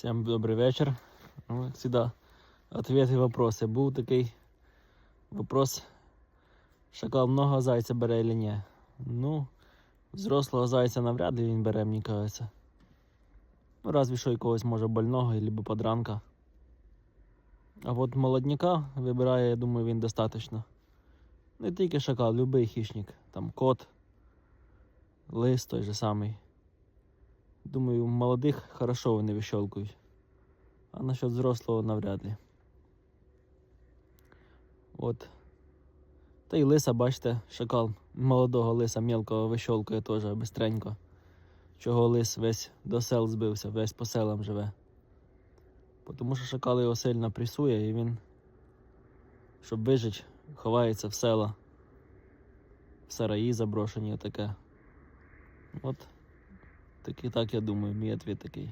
Всем добрий вечір. Ну, як завжди, ответи вопроси. Був такий вопрос, шакал много зайця бере чи ні? Ну, взрослого зайця навряд ли він бере, мені кажеться. Ну, разве що якогось може больного, або подранка. А от молодняка вибирає, я думаю, він достатньо. Не тільки шакал, любий хищник. Там кот, лис той же самий. Думаю, молодих хорошо вони вищолкують. А насчет взрослого навряд ли. От. Та й лиса, бачите, шакал молодого лиса мелкого вищолкує теж бистренько. Чого лис весь до сел збився, весь по селам живе. Тому що шакал його сильно пресує і він, щоб вижити, ховається в села, в сараї заброшені таке. От. Так і так я думаю, мій ответ такий.